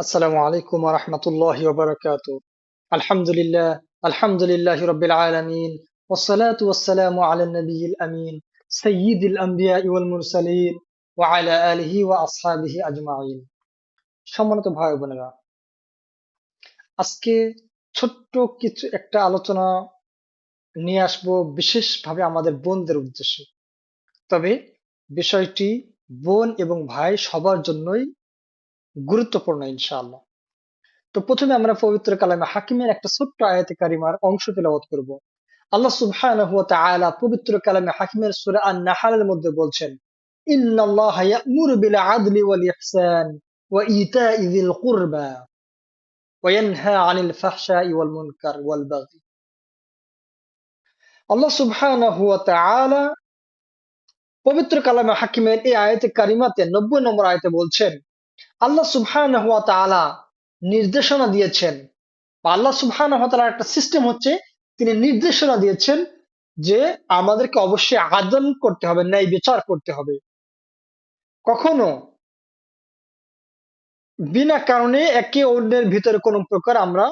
السلام عليكم ورحمة الله وبركاته الحمد لله الحمد لله رب العالمين والصلاة والسلام على النبي الأمين سيد الأنبياء والمرسلين وعلى آله وأصحابه أجمعين সম্মানিত ভাই ও বোনেরা আজকে ছোট্ট কিছু একটা আলোচনা নিয়ে আসবো বিশেষভাবে আমাদের বোনদের উদ্দেশ্যে তবে বিষয়টি বোন এবং ভাই সবার জন্যই গুরুত্বপূর্ণ, ইনশাআল্লাহ। তো প্রথমে আমরা পবিত্র কালামে হাকিমের একটা ছোট্ট আয়াতে কারিমার অংশ তেলাওয়াত করব। আল্লাহ সুবহানাহু ওয়া তাআলা পবিত্র কালামে হাকিমের সূরা আন-নাহলের মধ্যে বলছেন, ইন্নাল্লাহা ইয়া'মুরু বিল আদলি ওয়াল ইহসান ওয়া ইতা'i যিল কুরবা ওয়া ইয়ানহা 'আনিল ফাহশাই ওয়াল মুনকার ওয়াল বাগি আল্লাহ সুবহানাহু ওয়া তাআলা পবিত্র কালামে হাকিমের এই আয়াতে কারিমাতে 90 নম্বর আয়াতে বলছেন আল্লাহ সুবহানাহু ওয়া তাআলা নির্দেশনা দিয়েছেন। আল্লাহ সুবহানাহু ওয়া তাআলার একটা সিস্টেম হচ্ছে, তিনি নির্দেশনা দিয়েছেন যে আমাদেরকে অবশ্যই আদল করতে হবে, ন্যায় বিচার করতে হবে। কখনো বিনা কারণে একে অন্যের ভিতরে কোন প্রকার আমরা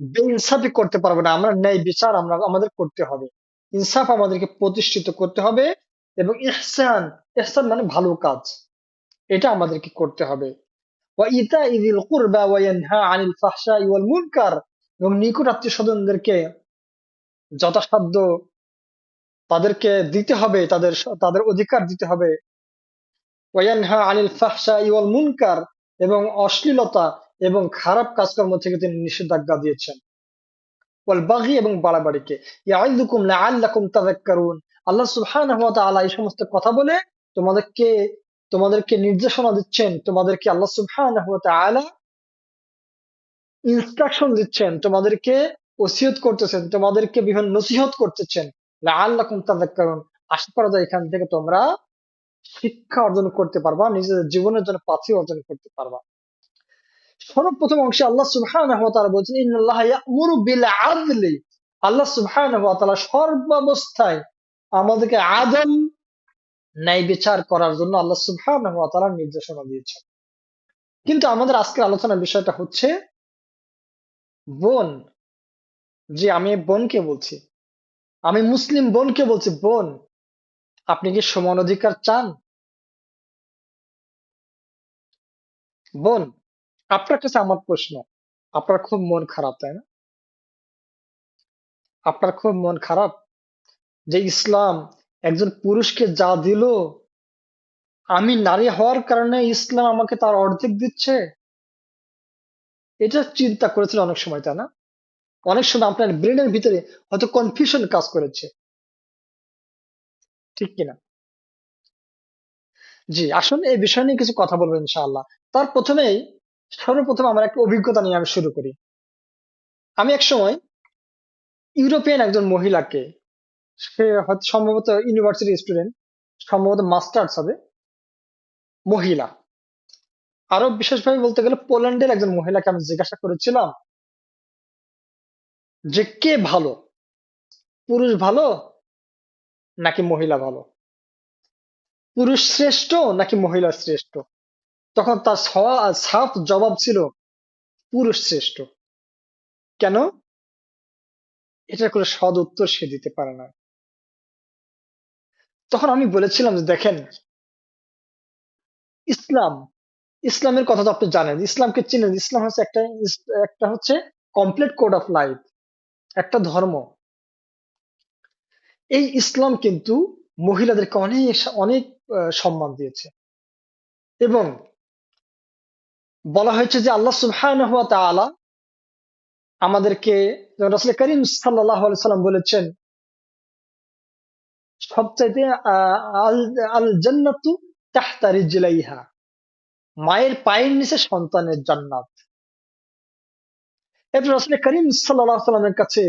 বেইনসাফি করতে পারব না। আমরা ন্যায় বিচার আমরা, আমাদের করতে হবে। ইনসাফ আমাদেরকে প্রতিষ্ঠিত করতে হবে এবং ইহসান ইহসান মানে ভালো কাজ। এটা আমাদেরকে করতে হবে। এবং নিকট আত্মীয় স্বজনদেরকে যথাসাধ্য তাদেরকে দিতে হবে, তাদের তাদের অধিকার দিতে হবে। আনিল ফাহশাই ওয়াল মুনকার এবং অশ্লীলতা এবং খারাপ কাজকর্ম থেকে তিনি নিষেধাজ্ঞা দিয়েছেন। ওয়াল বাগি এবং বাড়াবাড়িকে। আল্লাহ তাআলা এই সমস্ত কথা বলে তোমাদেরকে তোমাদেরকে নির্দেশনা দিচ্ছেন, তোমাদেরকে আল্লাহ তাআলা ইনস্ট্রাকশন দিচ্ছেন, তোমাদেরকে ওসিয়ত করতেছেন, তোমাদেরকে বিভিন্ন নসিহত করতেছেন। লাআল্লাকুম তাযাক্কারুন। আশা করা যায় এখান থেকে তোমরা শিক্ষা অর্জন করতে পারবা, নিজেদের জীবনের জন্য পাথি অর্জন করতে পারবা। সর্বপ্রথম অংশে আল্লাহ তাআলা বলছেন আল্লাহ তাআলা সর্বাবস্থায় আমাদেরকে আদল ন্যায় বিচার করার জন্য আল্লাহ সুবহানাহু ওয়া নির্দেশনা দিয়েছেন। কিন্তু আমাদের আজকের আলোচনার বিষয়টা হচ্ছে বোন, যে আমি বোনকে বলছি, আমি মুসলিম বোনকে বলছি, বোন, আপনি কি সমান অধিকার চান? বোন, আপনার কাছে আমার প্রশ্ন, আপনার খুব মন খারাপ, তাই না? আপনার খুব মন খারাপ যে ইসলাম একজন পুরুষকে যা দিল, আমি নারী হওয়ার কারণে ইসলাম আমাকে তার অর্ধেক দিচ্ছে? এটা চিন্তা করেছিল অনেক সময়, তাই না? অনেক সময় আপনার ব্রেনের ভিতরে হয়তো কনফিউশন কাজ করেছে। ঠিক কিনা? জি, আসুন এই বিষয় নিয়ে কিছু কথা বলব ইনশাআল্লাহ। তার প্রথমেই, সর্বপ্রথম আমার একটা অভিজ্ঞতা নিয়ে আমি শুরু করি। আমি এক সময় ইউরোপিয়ান একজন মহিলাকে সে হয়তো সম্ভবত ইউনিভার্সিটি স্টুডেন্ট সম্ভবত মাস্টার্স হবে, মহিলা। আরও বিশেষভাবে বলতে গেলে পোল্যান্ডের একজন মহিলাকে আমি জিজ্ঞাসা করেছিলাম যে কে ভালো? পুরুষ ভালো নাকি মহিলা ভালো? পুরুষ শ্রেষ্ঠ নাকি মহিলা শ্রেষ্ঠ? তখন তার সাফ জবাব ছিল, পুরুষ শ্রেষ্ঠ। কেন? এটা করে সদ উত্তর সে দিতে পারে না। তখন আমি বলেছিলাম যে দেখেন, ইসলাম, ইসলামের কথা তো আপনি জানেন, ইসলামকে চিনেন, ইসলাম হচ্ছে একটা একটা হচ্ছে কমপ্লিট কোড অফ লাইফ একটা ধর্ম। এই ইসলাম কিন্তু মহিলাদেরকে অনেক অনেক সম্মান দিয়েছে। এবং বলা হয়েছে যে আল্লাহ সুবহানাহু ওয়া তাআলা আমাদেরকে রাসূল করিম আলাইহি সাল্লাম বলেছেন সবচাইতে আল জান্নাতু তাহতা রিজলাইহা। মায়ের পায়ের নিচে সন্তানের জান্নাত। এরপর রাসূল করিম সাল্লাল্লাহু সাল্লামের কাছে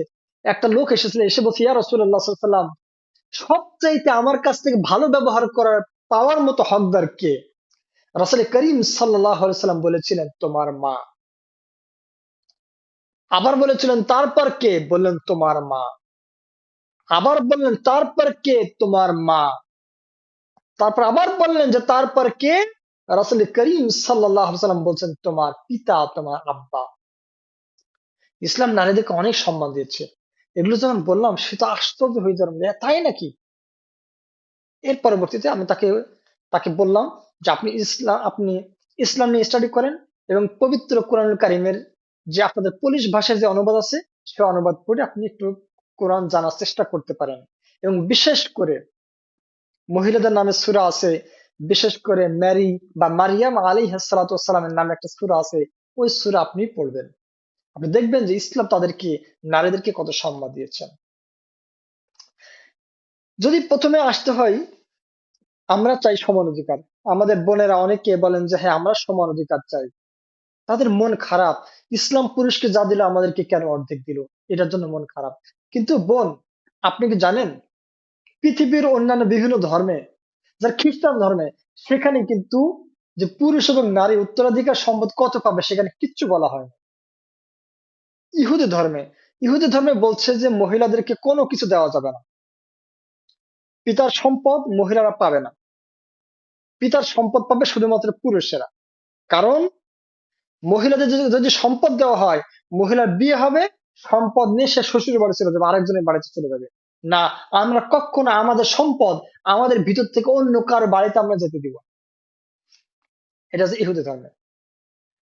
একটা লোক এসেছিল, এসে বলছে, ইয়া আলাইহি সাল্লাম, সবচাইতে আমার কাছ থেকে ভালো ব্যবহার করার পাওয়ার মতো হকদার কে? রাসূল করিম আলাইহি সাল্লাম বলেছিলেন, তোমার মা। আবার বলেছিলেন, তারপর কে? বললেন, তোমার মা। আবার বললেন তারপর কে তোমার মা? তারপর আবার বললেন যে তারপর কে? রাসুল করিম সাল্লাম বলছেন, তোমার পিতা, তোমার আব্বা। ইসলাম নারীদেরকে অনেক সম্মান দিয়েছে এগুলো যখন বললাম, সে তো আশ্চর্য হয়ে যাবে। তাই নাকি? এর পরবর্তীতে আমি তাকে তাকে বললাম যে, আপনি ইসলাম আপনি ইসলাম নিয়ে স্টাডি করেন এবং পবিত্র কোরআন কারিমের যে আপনাদের পুলিশ ভাষার যে অনুবাদ আছে, সে অনুবাদ পড়ে আপনি একটু কোরআন জানার চেষ্টা করতে পারেন। এবং বিশেষ করে মহিলাদের নামে সুরা আছে, বিশেষ করে ম্যারি বা মারিয়াম আলী হাসালাতামের নামে একটা সুরা আছে, ওই সুরা আপনি পড়বেন। আপনি দেখবেন যে ইসলাম তাদেরকে, নারীদেরকে কত সম্মান দিয়েছেন। যদি প্রথমে আসতে হয়, আমরা চাই সমান অধিকার। আমাদের বোনেরা অনেকে বলেন যে হ্যাঁ আমরা সমান অধিকার চাই। তাদের মন খারাপ। ইসলাম পুরুষকে যা দিল আমাদেরকে কেন অর্ধেক দিল? এটার জন্য মন খারাপ। কিন্তু বোন, আপনি কি জানেন? পৃথিবীর অন্যান্য বিভিন্ন ধর্মে, যার খ্রিস্টান ধর্মে, সেখানে কিন্তু যে পুরুষ এবং নারী উত্তরাধিকার সম্পদ কত পাবে সেখানে কিচ্ছু বলা হয় ইহুদি ধর্মে ইহুদি ধর্মে বলছে যে মহিলাদেরকে কোনো কিছু দেওয়া যাবে না। পিতার সম্পদ মহিলারা পাবে না। পিতার সম্পদ পাবে শুধুমাত্র পুরুষেরা। কারণ মহিলাদের যদি সম্পদ দেওয়া হয়, মহিলার বিয়ে হবে সম্পদ নিয়ে সে শ্বশুর বাড়ি চলে যাবে, আরেকজনের বাড়িতে চলে যাবে। না, আমরা কখনো আমাদের সম্পদ আমাদের ভিতর থেকে অন্য কারও বাড়িতে আমরা যেতে দিব এটা হচ্ছে ইহুদি ধর্মে।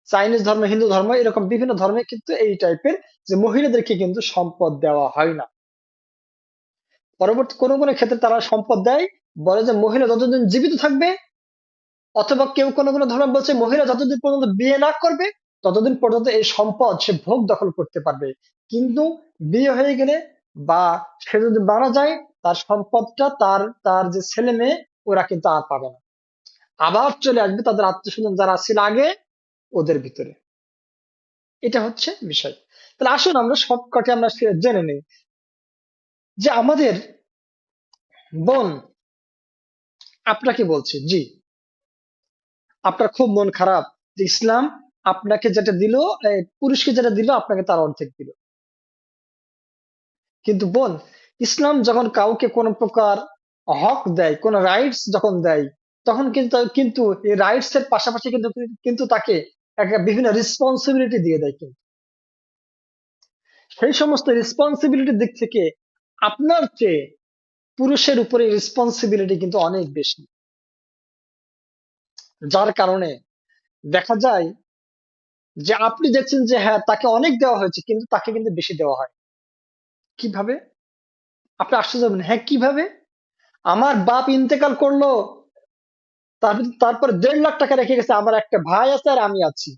চাইনিজ ধর্ম, হিন্দু ধর্ম, এরকম বিভিন্ন ধর্মে কিন্তু এই টাইপের যে মহিলাদেরকে কিন্তু সম্পদ দেওয়া হয় না। পরবর্তী কোনো কোনো ক্ষেত্রে তারা সম্পদ দেয়, বলে যে মহিলা যতদিন জীবিত থাকবে, অথবা কেউ কোনো কোনো ধর্ম বলছে মহিলা যতদিন পর্যন্ত বিয়ে না করবে ততদিন পর্যন্ত এই সম্পদ সে ভোগ দখল করতে পারবে। কিন্তু বিয়ে হয়ে গেলে বা সে যদি মারা যায়, তার সম্পদটা তার তার যে ছেলে মেয়ে, ওরা কিন্তু আর পাবে না। আবার চলে আসবে তাদের আত্মীয়স্বজন যারা ছিল আগে, ওদের ভিতরে। এটা হচ্ছে বিষয়। তাহলে আসুন আমরা শর্টকাটে আমরা জেনে নেই। যে আমাদের বোন, আপনাকে বলছে, জি। আপনার খুব মন খারাপ যে ইসলাম আপনাকে যেটা দিল পুরুষকে যেটা দিল, আপনাকে তার অর্ধেক দিল। কিন্তু বোন, ইসলাম যখন কাউকে কোন প্রকার হক দেয়, কোন রাইটস যখন দেয়, তখন কিন্তু কিন্তু এই রাইটস এর পাশাপাশি কিন্তু কিন্তু তাকে একটা বিভিন্ন রেসপন্সিবিলিটি দিয়ে দেয় কিন্তু। সেই সমস্ত রেসপন্সিবিলিটির দিক থেকে আপনার চেয়ে পুরুষের উপরে রেসপন্সিবিলিটি কিন্তু অনেক বেশি। যার কারণে দেখা যায় যে আপনি দেখছেন যে হ্যাঁ তাকে অনেক দেওয়া হয়েছে, কিন্তু তাকে কিন্তু বেশি দেওয়া হয়। কীভাবে? আপনি আশ্চর্য হবেন। হ্যাঁ কীভাবে? আমার বাপ ইন্তেকাল করল তারপর দেড় লাখ টাকা রেখে গেছে, আমার একটা ভাই আছে আর আমি আছি।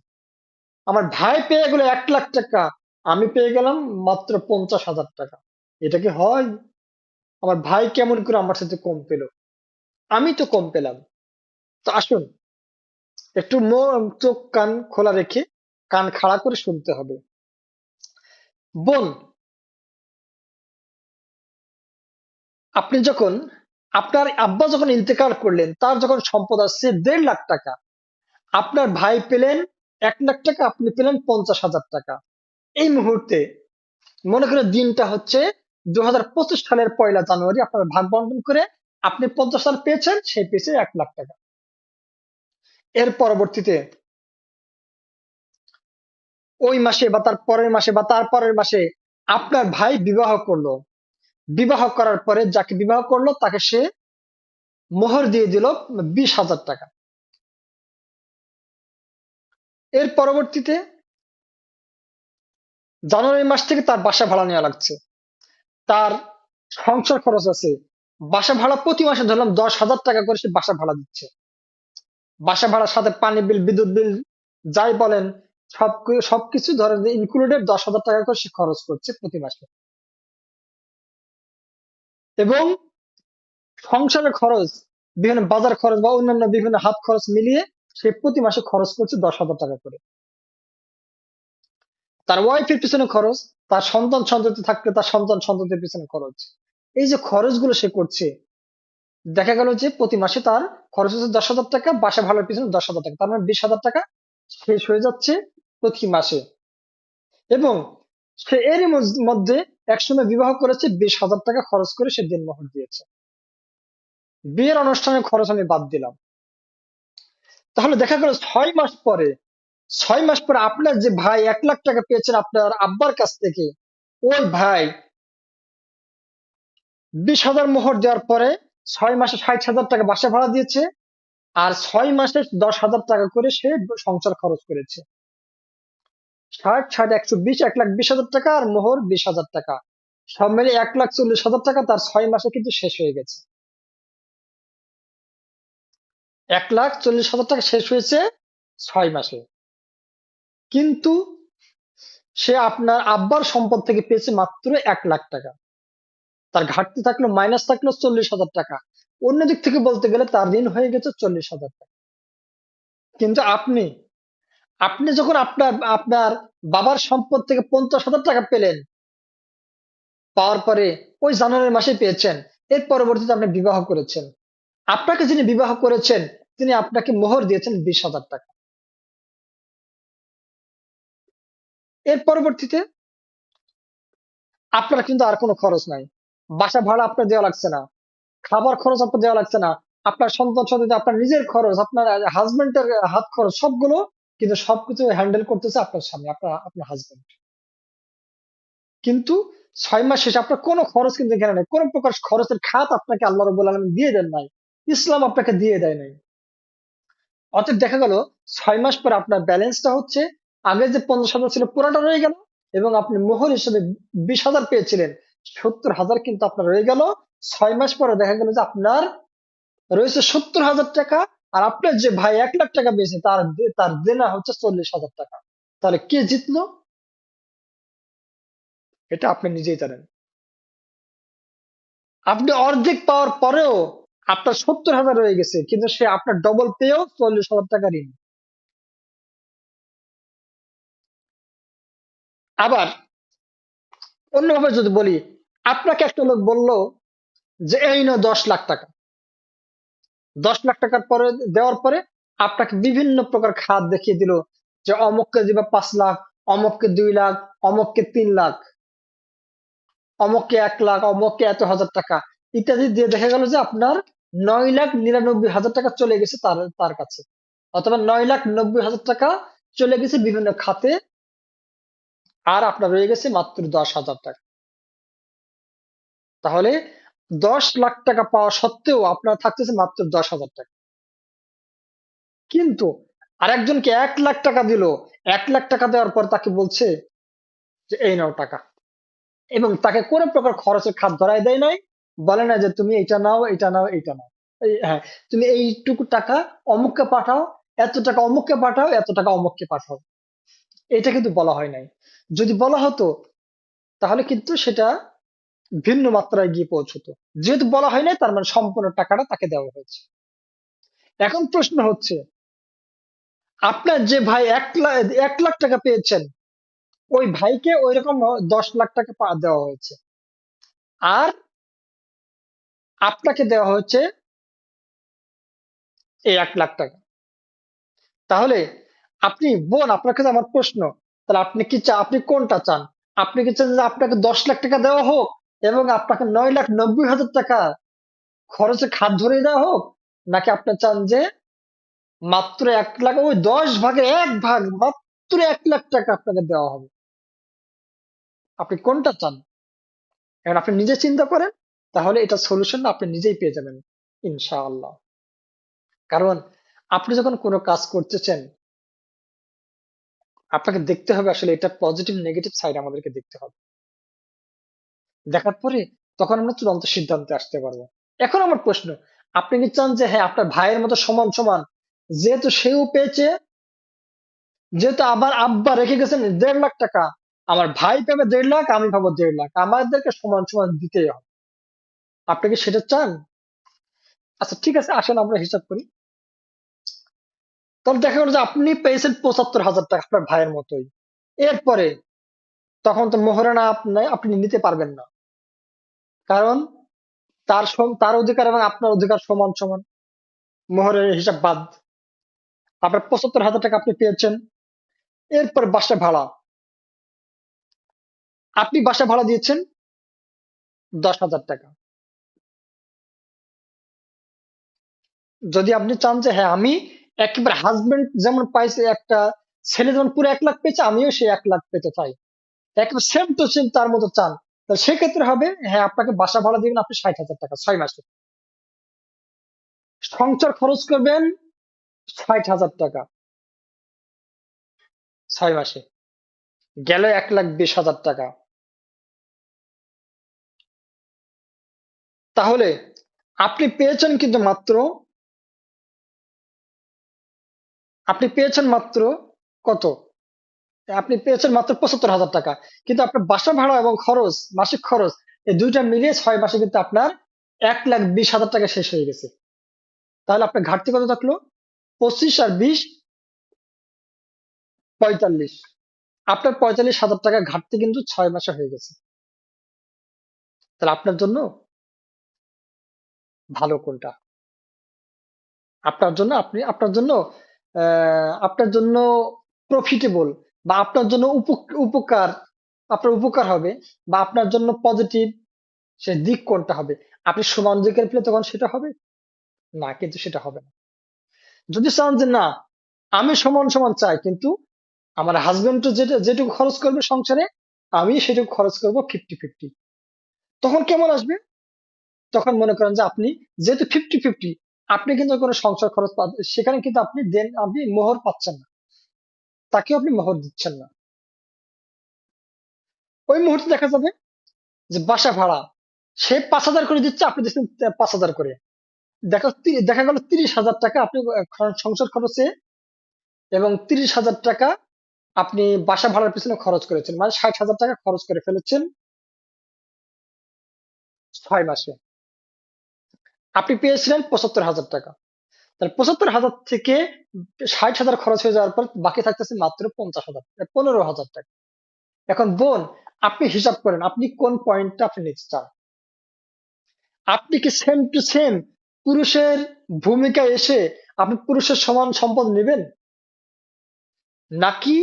আমার ভাই পেয়ে গেল এক লাখ টাকা, আমি পেয়ে গেলাম মাত্র পঞ্চাশ হাজার টাকা। এটা কি হয়? আমার ভাই কেমন করে আমার সাথে কম পেল? আমি তো কম পেলাম। তো আসুন, একটু চোখ কান খোলা রেখে কান খাড়া করে শুনতে হবে। বোন, আপনি যখন, আপনার আব্বা যখন ইন্তেকাল করলেন, তার যখন সম্পদ আসছে দেড় লাখ টাকা, আপনার ভাই পেলেন এক লাখ টাকা, আপনি পেলেন পঞ্চাশ হাজার টাকা। এই মুহূর্তে মনে করেন দিনটা হচ্ছে দু হাজার পঁচিশ সালের পয়লা জানুয়ারি, আপনার ভাগ বন্টন করে আপনি পঞ্চাশ হাজার পেয়েছেন সে পেয়েছে এক লাখ টাকা। এর পরবর্তীতে ওই মাসে বা তার পরের মাসে বা তার পরের মাসে আপনার ভাই বিবাহ করল। বিবাহ করার পরে যাকে বিবাহ করল, তাকে সে মোহর দিয়ে দিল বিশ হাজার টাকা। এর পরবর্তীতে জানুয়ারি মাস থেকে তার বাসা ভাড়া নেওয়া লাগছে। তার সংসার খরচ আছে। বাসা ভাড়া প্রতি মাসে ধরলাম দশ হাজার টাকা করে সে বাসা ভাড়া দিচ্ছে। বাসা ভাড়ার সাথে পানি বিল, বিদ্যুৎ বিল, যাই বলেন সব সবকিছু ধরেন ইনক্লুডেড দশ হাজার টাকা করে সে খরচ করছে প্রতি মাসে। এবং সংসারের খরচ, বিভিন্ন বাজার খরচ বা অন্যান্য বিভিন্ন হাত খরচ মিলিয়ে সে প্রতি মাসে খরচ করছে দশ হাজার টাকা করে। তার ওয়াইফের পিছনে খরচ, তার সন্তান সন্ততি থাকলে তার সন্তান সন্ততির পিছনে খরচ। এই যে খরচগুলো সে করছে, দেখা গেল যে প্রতি মাসে তার খরচ হচ্ছে দশ হাজার টাকা, বাসা ভাড়ার পিছনে দশ হাজার টাকা, তার মানে বিশ হাজার টাকা শেষ হয়ে যাচ্ছে প্রতি মাসে। এবং সে এরই মধ্যে একসময় বিবাহ করেছে, বিশ হাজার টাকা খরচ করে সে দিনমোহর দিয়েছে। বিয়ের অনুষ্ঠানের খরচ আমি বাদ দিলাম। তাহলে দেখা গেল ছয় মাস পরে, ছয় মাস পরে আপনার যে ভাই এক লাখ টাকা পেয়েছেন আপনার আব্বার কাছ থেকে, ওই ভাই বিশ হাজার মোহর দেওয়ার পরে ছয় মাসে ষাট হাজার টাকা বাসা ভাড়া দিয়েছে, আর ছয় মাসে দশ হাজার টাকা করে সে সংসার খরচ করেছে। ষাট ষাট, একশো বিশ, এক লাখ বিশ হাজার টাকা আর মোহর বিশ হাজার টাকা। সব মিলে এক লাখ চল্লিশ হাজার টাকা তার ছয় মাসে কিন্তু শেষ হয়ে গেছে। এক লাখ চল্লিশ হাজার টাকা শেষ হয়েছে ছয় মাসে। কিন্তু সে আপনার আব্বার সম্পদ থেকে পেয়েছে মাত্র এক লাখ টাকা। তার ঘাটতি থাকল, মাইনাস থাকল চল্লিশ হাজার টাকা। অন্যদিক থেকে বলতে গেলে তার ঋণ হয়ে গেছে চল্লিশ হাজার টাকা। কিন্তু আপনি আপনি যখন আপনার আপনার বাবার সম্পদ থেকে পঞ্চাশ হাজার টাকা পেলেন, পাওয়ার পরে ওই জানুয়ারি মাসে পেয়েছেন, এর পরবর্তীতে আপনি বিবাহ করেছেন। আপনাকে যিনি বিবাহ করেছেন, তিনি আপনাকে মোহর দিয়েছেন বিশ হাজার টাকা। এর পরবর্তীতে আপনার কিন্তু আর কোনো খরচ নাই। বাসা ভাড়া আপনার দেওয়া লাগছে না। খাবার খরচ আপনার দেওয়া লাগছে না। আপনার সন্তান সন্ততি, আপনার নিজের খরচ, আপনার হাজবেন্ডের হাত খরচ, সবগুলো কিন্তু সবকিছু হ্যান্ডেল করতেছে আপনার স্বামী, আপনার আপনার হাজবেন্ড কিন্তু ছয় মাস শেষে আপনার কোনো খরচ কিন্তু এখানে নেই। কোনো প্রকার খরচের খাত আপনাকে আল্লাহ রবুল আলম দিয়ে দেন নাই। ইসলাম আপনাকে দিয়ে দেয় নাই। অতএব দেখা গেল, ছয় মাস পর আপনার ব্যালেন্সটা হচ্ছে, আগে যে পঞ্চাশ হাজার ছিল পুরাটা রয়ে গেল এবং আপনি মোহর হিসেবে বিশ হাজার পেয়েছিলেন। সত্তর হাজার কিন্তু আপনার রয়ে গেল। ছয় মাস পরে দেখা গেল যে আপনার রয়েছে সত্তর হাজার টাকা আর আপনার যে ভাই এক লাখ টাকা পেয়েছে, তার তার দেনা হচ্ছে চল্লিশ হাজার টাকা। তাহলে কে জিতলো? এটা আপনি নিজেই জানেন। আপনি অর্ধেক পাওয়ার পরেও আপনার সত্তর হাজার রয়ে গেছে, কিন্তু সে আপনার ডবল পেয়েও চল্লিশ হাজার টাকা ঋণ। আবার অন্যভাবে যদি বলি, আপনাকে একটা লোক বলল যে, এই নো দশ লাখ টাকা। দশ লাখ টাকার পরে দেওয়ার পরে আপনাকে বিভিন্ন প্রকার খাত দেখিয়ে দিল যে অমককে দিবে পাঁচ লাখ, অমককে দুই লাখ, অমককে তিন লাখ, অমককে এক লাখ, অমককে এত হাজার টাকা ইত্যাদি দিয়ে দেখা গেল যে আপনার নয় লাখ নিরানব্বই হাজার টাকা চলে গেছে তার তার কাছে। অথবা নয় লাখ নব্বই হাজার টাকা চলে গেছে বিভিন্ন খাতে আর আপনার রয়ে গেছে মাত্র দশ হাজার টাকা। তাহলে দশ লাখ টাকা পাওয়া সত্ত্বেও আপনার থাকতেছে মাত্র দশ হাজার টাকা। কিন্তু আরেকজনকে এক লাখ টাকা দিল, এক লাখ টাকা দেওয়ার পর তাকে বলছে যে, এই নাও টাকা। এবং তাকে কোনো প্রকার খরচের খাত ধরাই দেয় নাই, বলে না যে, তুমি এটা নাও এটা নাও এটা নাও। হ্যাঁ তুমি এইটুকু টাকা অমুককে পাঠাও, এত টাকা অমুককে পাঠাও, এত টাকা অমুককে পাঠাও। এটা কিন্তু বলা হয় নাই। যদি বলা হতো, তাহলে কিন্তু সেটা ভিন্ন মাত্রায় গিয়ে পৌঁছতো। যেহেতু বলা হয় নাই, তার মানে সম্পূর্ণ টাকাটা তাকে দেওয়া হয়েছে। এখন প্রশ্ন হচ্ছে, আপনার যে ভাই এক লাখ এক লাখ টাকা পেয়েছেন, ওই ভাইকে ওই রকম দশ লাখ টাকা দেওয়া হয়েছে। আর আপনাকে দেওয়া হচ্ছে এই এক লাখ টাকা। তাহলে আপনি, বোন, আপনার কাছে আমার প্রশ্ন, তাহলে আপনি কি চান আপনি কোনটা চান? আপনি কি চান যে আপনাকে দশ লাখ টাকা দেওয়া হোক এবং আপনাকে নয় লাখ নব্বই হাজার টাকা খরচে খাত ধরে দেওয়া হোক, নাকি আপনি চান যে মাত্র এক লাখ, ওই দশ ভাগে এক ভাগ মাত্র এক লাখ টাকা আপনাকে দেওয়া হবে? আপনি কোনটা চান? এখন আপনি নিজে চিন্তা করেন, তাহলে এটা সলিউশন আপনি নিজেই পেয়ে যাবেন, ইনশাআল্লাহ। কারণ আপনি যখন কোনো কাজ করতেছেন, আপনাকে দেখতে হবে আসলে এটা পজিটিভ নেগেটিভ সাইড আমাদেরকে দেখতে হবে। দেখার পরে তখন আমরা চূড়ান্ত সিদ্ধান্তে আসতে পারব। এখন আমার প্রশ্ন, আপনি কি চান যে হ্যাঁ আপনার ভাইয়ের মতো সমান সমান, যেহেতু সেও পেয়েছে, যেহেতু আবার আব্বা রেখে গেছেন দেড় লাখ টাকা, আমার ভাই পাবে দেড় লাখ, আমি পাবো দেড় লাখ, আমাদেরকে সমান সমান দিতেই হবে। আপনি কি সেটা চান? আচ্ছা ঠিক আছে, আসেন, আমরা হিসাব করি। তাহলে দেখা গেল যে, আপনি পেয়েছেন পঁচাত্তর হাজার টাকা আপনার ভাইয়ের মতোই। এরপরে তখন তো মোহরানা আপনি আপনি নিতে পারবেন না। কারণ তার তার অধিকার এবং আপনার অধিকার সমান সমান। মোহরের হিসাব বাদ। আপনার পঁচাত্তর হাজার টাকা আপনি পেয়েছেন। এরপর বাসা ভাড়া। আপনি বাসা ভাড়া দিয়েছেন দশ হাজার টাকা। যদি আপনি চান যে হ্যাঁ আমি একেবারে হাজবেন্ড যেমন পাইছে একটা ছেলে যেমন পুরো এক লাখ পেয়েছে, আমিও সেই এক লাখ পেতে চাই। একেবারে সেম টু সেম তার মতো চান। তো সেক্ষেত্রে হবে হ্যাঁ আপনাকে বাসা ভাড়া দিবেন আপনি ষাট হাজার টাকা, ছয় মাসে। সংসার খরচ করবেন ষাট হাজার টাকা। ছয় মাসে। গেল এক লাখ বিশ হাজার টাকা। তাহলে আপনি পেয়েছেন কিন্তু মাত্র, আপনি পেয়েছেন মাত্র কত? আপনি পেয়েছেন মাত্র পঁচাত্তর হাজার টাকা। কিন্তু আপনার বাসা ভাড়া এবং খরচ, মাসিক খরচ, এই দুইটা মিলিয়ে ছয় মাসে কিন্তু আপনার এক লাখ বিশ হাজার টাকা শেষ হয়ে গেছে। তাহলে আপনার ঘাটতি কত থাকল? পঁচিশ আর বিশ, পঁয়তাল্লিশ। আপনার পঁয়তাল্লিশ হাজার টাকা ঘাটতি কিন্তু ছয় মাসে হয়ে গেছে। তাহলে আপনার জন্য ভালো কোনটা? আপনার জন্য, আপনি, আপনার জন্য আপনার জন্য প্রফিটেবল বা আপনার জন্য উপকার, আপনার উপকার হবে বা আপনার জন্য পজিটিভ সে দিক কোনটা হবে? আপনি সমান দিকের পেলে তখন সেটা হবে? না, কিন্তু সেটা হবে না। যদি চান যে না, আমি সমান সমান চাই, কিন্তু আমার হাজবেন্ড যেটা, যেটুকু খরচ করবে সংসারে, আমি সেটুকু খরচ করব ফিফটি ফিফটি তখন কেমন আসবে? তখন মনে করেন যে আপনি যেহেতু ফিফটি ফিফটি আপনি কিন্তু কোনো সংসার খরচ সেখানে কিন্তু আপনি দেন, আপনি মোহর পাচ্ছেন না। তাকেও আপনি মোহর দিচ্ছেন না। ওই মুহূর্তে দেখা যাবে যে বাসা ভাড়া, সে পাঁচ হাজার করে দিচ্ছে, আপনি দিচ্ছেন পাঁচ হাজার করে। দেখা দেখা গেল তিরিশ হাজার টাকা আপনি সংসার খরচে এবং তিরিশ হাজার টাকা আপনি বাসা ভাড়ার পিছনে খরচ করেছেন মানে ষাট হাজার টাকা খরচ করে ফেলেছেন ছয় মাসে। আপনি পেয়েছিলেন পঁচাত্তর হাজার টাকা। তাহলে পঁচাত্তর হাজার থেকে ষাট হাজার খরচ হয়ে যাওয়ার পর বাকি থাকতেছে মাত্র পঞ্চাশ হাজার পনেরো হাজার টাকা। এখন বোন, আপনি হিসাব করেন, আপনি কোন পয়েন্টটা আপনি নিতে চান? আপনি কি সেম টু সেম পুরুষের ভূমিকা এসে আপনি পুরুষের সমান সম্পদ নেবেন? নাকি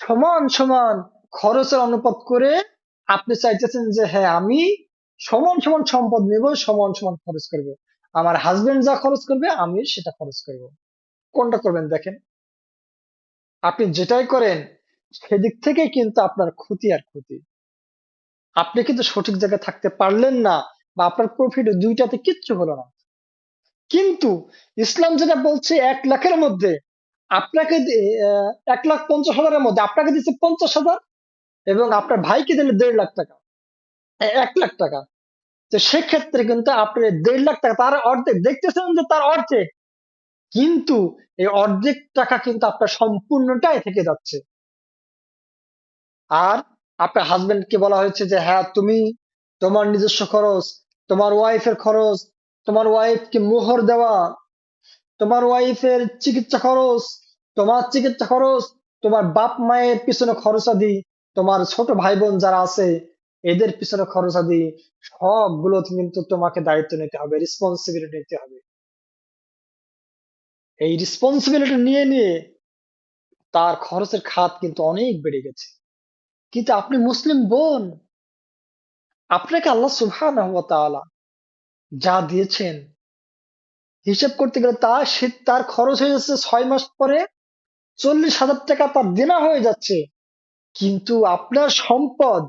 সমান সমান খরচের অনুপাত করে আপনি চাইতেছেন যে হ্যাঁ আমি সমান সমান সম্পদ নেব, সমান সমান খরচ করব? আমার হাজবেন্ড যা খরচ করবে, আমি সেটা খরচ করব। কোনটা করবেন দেখেন। আপনি যেটাই করেন, সেদিক থেকে কিন্তু আপনার ক্ষতি আর ক্ষতি। আপনি কিন্তু সঠিক জায়গায় থাকতে পারলেন না বা আপনার প্রফিট দুইটাতে কিচ্ছু হলো না। কিন্তু ইসলাম যেটা বলছে, এক লাখের মধ্যে আপনাকে এক লাখ পঞ্চাশ হাজারের মধ্যে আপনাকে দিচ্ছে পঞ্চাশ হাজার এবং আপনার ভাইকে দিলে দেড় লাখ টাকা। এক লাখ টাকা। তো সেক্ষেত্রে কিন্তু আপনি দেড় লাখ টাকা, তার অর্ধেক, দেখতেছেন যে তার অর্ধেক। কিন্তু এই অর্ধেক টাকা কিন্তু আপনার সম্পূর্ণটাই থেকে যাচ্ছে। আর আপনার হাজবেন্ড কে বলা হয়েছে যে হ্যাঁ তুমি তোমার নিজস্ব খরচ, তোমার ওয়াইফের খরচ, তোমার ওয়াইফকে মোহর দেওয়া, তোমার ওয়াইফের চিকিৎসা খরচ, তোমার চিকিৎসা খরচ, তোমার বাপ মায়ের পিছনে খরচা খরচাদি, তোমার ছোট ভাই বোন যারা আছে এদের পিছনে খরচাদি সবগুলো কিন্তু তোমাকে দায়িত্ব নিতে হবে রেসপন্সিবিলিটি নিতে হবে। এই রেসপন্সিবিলিটি নিয়ে নিয়ে তার খরচের খাত কিন্তু অনেক বেড়ে গেছে। কিন্তু আপনি মুসলিম বোন, আপনাকে আল্লাহ তাআলা যা দিয়েছেন, হিসাব করতে গেলে তা শীত তার খরচ হয়ে যাচ্ছে ছয় মাস পরে চল্লিশ হাজার টাকা তার দেনা হয়ে যাচ্ছে। কিন্তু আপনার সম্পদ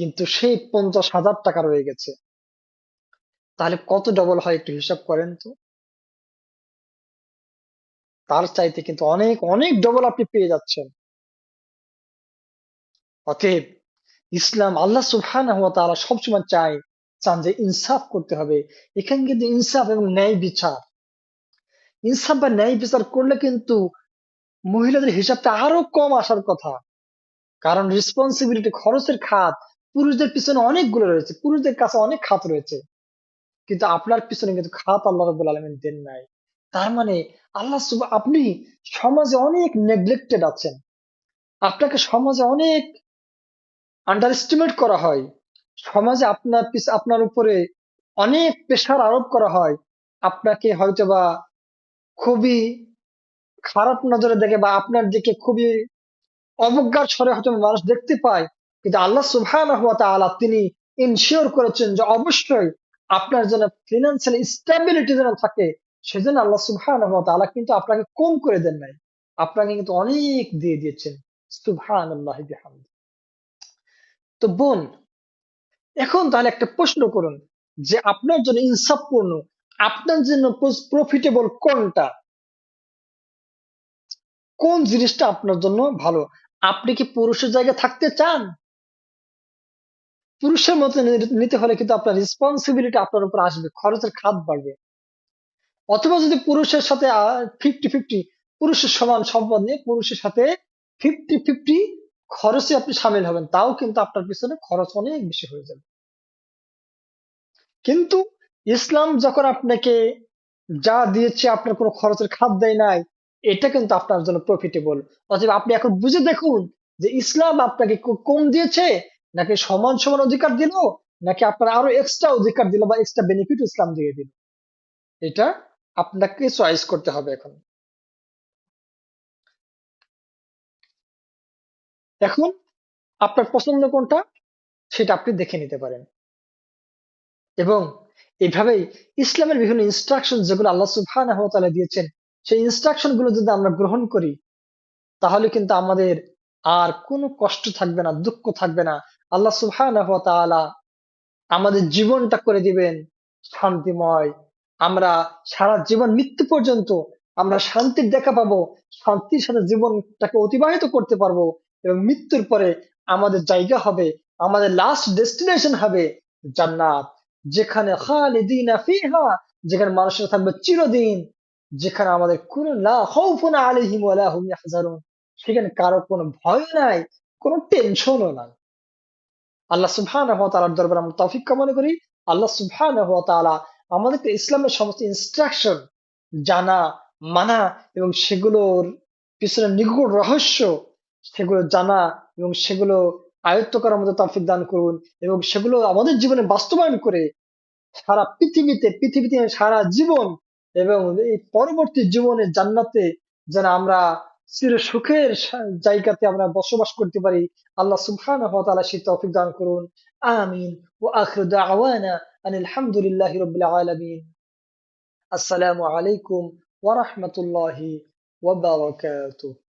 কিন্তু সেই পঞ্চাশ হাজার টাকা রয়ে গেছে। তাহলে কত ডবল হয় একটু হিসাব করেন তো? তার চাইতে কিন্তু অনেক অনেক ডবল আপনি পেয়ে যাচ্ছেন। অতএব ইসলাম আল্লাহ ওয়া তাআলা সবসময় চায়, চান যে ইনসাফ করতে হবে। এখানে কিন্তু ইনসাফ এবং ন্যায় বিচার। ইনসাফ বা ন্যায় বিচার করলে কিন্তু মহিলাদের হিসাবটা আরও কম আসার কথা। কারণ রেসপন্সিবিলিটি খরচের খাত পুরুষদের পিছনে অনেকগুলো রয়েছে। পুরুষদের কাছে অনেক খাত রয়েছে। কিন্তু আপনার পিছনে কিন্তু খাত আল্লাহ রবুল আলমিন দেন নাই। তার মানে আল্লাহ সুব আপনি সমাজে অনেক নেগলেক্টেড আছেন। আপনাকে সমাজে অনেক আন্ডার এস্টিমেট করা হয়। সমাজে আপনার পিছ- আপনার উপরে অনেক প্রেশার আরোপ করা হয়। আপনাকে হয়তোবা খুবই খারাপ নজরে দেখে বা আপনার দিকে খুবই অবজ্ঞার ছড়ে হয়তো মানুষ দেখতে পায়। কিন্তু আল্লাহ তাআলা তিনি ইনশিওর করেছেন যে অবশ্যই আপনার যেন ফিনান্সিয়াল স্টেবিলিটি যেন থাকে, সেজন্য আল্লাহ সুবহানাহু ওয়া তাআলা কিন্তু আপনাকে কম করে দেন নাই। আপনাকে কিন্তু অনেক দিয়ে দিয়েছেন। বিহামদি। তো বোন, এখন তাহলে একটা প্রশ্ন করুন যে আপনার জন্য ইনসাফপূর্ণ, আপনার জন্য প্রফিটেবল কোনটা? কোন জিনিসটা আপনার জন্য ভালো? আপনি কি পুরুষের জায়গায় থাকতে চান? পুরুষের মতো নিতে হলে কিন্তু আপনার রেসপন্সিবিলিটি আপনার উপর আসবে, খরচের খাত বাড়বে। অথবা যদি পুরুষের সাথে ফিফটি ফিফটি পুরুষের সমান সম্পদ নিয়ে পুরুষের সাথে ফিফটি ফিফটি খরচে আপনি সামিল হবেন, তাও কিন্তু আপনার পিছনে খরচ অনেক বেশি হয়ে যাবে। কিন্তু ইসলাম যখন আপনাকে যা দিয়েছে আপনার কোনো খরচের খাত দেয় নাই, এটা কিন্তু আপনার জন্য প্রফিটেবল অথবা আপনি এখন বুঝে দেখুন যে ইসলাম আপনাকে কম দিয়েছে নাকি সমান সমান অধিকার দিল, নাকি আপনার আরও এক্সট্রা অধিকার দিল বা এক্সট্রা বেনিফিট ইসলাম দিয়ে দিল? এটা আপনাকে চয়েস করতে হবে এখন। এখন আপনার পছন্দ কোনটা, সেটা আপনি দেখে নিতে পারেন। এবং এইভাবেই ইসলামের বিভিন্ন ইনস্ট্রাকশন যেগুলো আল্লাহ ওয়া দিয়েছেন, সেই ইনস্ট্রাকশনগুলো যদি আমরা গ্রহণ করি, তাহলে কিন্তু আমাদের আর কোনো কষ্ট থাকবে না, দুঃখ থাকবে না আল্লাহ সুবহানাহু আমাদের জীবনটা করে দিবেন শান্তিময়। আমরা সারা জীবন মৃত্যু পর্যন্ত আমরা শান্তির দেখা পাবো, শান্তির সাথে জীবনটাকে অতিবাহিত করতে পারব এবং মৃত্যুর পরে আমাদের জায়গা হবে, আমাদের লাস্ট ডেস্টিনেশন হবে জান্নাত। যেখানে যেখানে মানুষের থাকবে চিরদিন, যেখানে আমাদের কোনো লা সেখানে কারও কোনো ভয় নাই, কোনো টেনশনও নাই। আল্লাহ সুবহানাহু ওয়া তাআলার দরবারে আমরা তৌফিক কামনা করি। আল্লাহ সুবহানাহু ওয়া তাআলা আমাদেরকে ইসলামের সমস্ত ইনস্ট্রাকশন জানা, মানা এবং সেগুলোর পিছনে নিগুড় রহস্য সেগুলো জানা এবং সেগুলো আয়ত্ত করার মতো তৌফিক দান করুন এবং সেগুলো আমাদের জীবনে বাস্তবায়ন করে সারা পৃথিবীতে পৃথিবীতে সারা জীবন এবং এই পরবর্তী জীবনে জান্নাতে যেন আমরা চির সুখের জায়গাতে আমরা বসবাস করতে পারি। আল্লাহ সুবহান সেই তৌফিক দান করুন। আমিন। ও আখিরু দাওয়ানা আনিল হামদুলিল্লাহি রাব্বিল আলামিন। আসসালামু আলাইকুম ওয়া ও ওয়া বারাকাতুহু।